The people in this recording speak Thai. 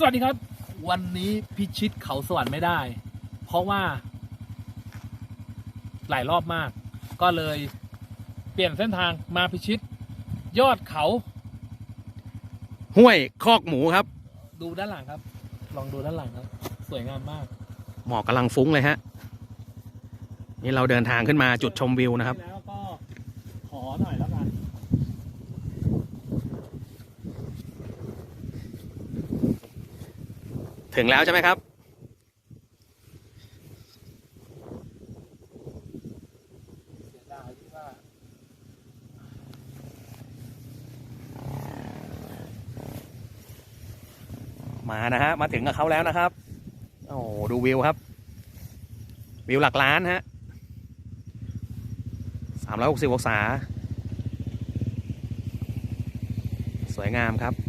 สวัสดีครับ วันนี้พิชิตเขาสวรรค์ไม่ได้ เพราะว่า หลายรอบมาก ก็เลยเปลี่ยนเส้นทางมาพิชิต ยอดเขา ห้วยคอกหมูครับ ดูด้านหลังครับ ลองดูด้านหลังครับ สวยงามมาก หมอกกำลังฟุ้งเลยฮะ นี่เราเดินทางขึ้นมาจุดชมวิวนะครับ แล้วก็ขอหน่อยแล้วกัน ถึงแล้วใช่ไหมครับ มานะฮะ มาถึงกับเขาแล้วนะครับ โอ้ดูวิวครับ วิวหลักล้านฮะสามร้อยหกสิบองศา สวยงามครับ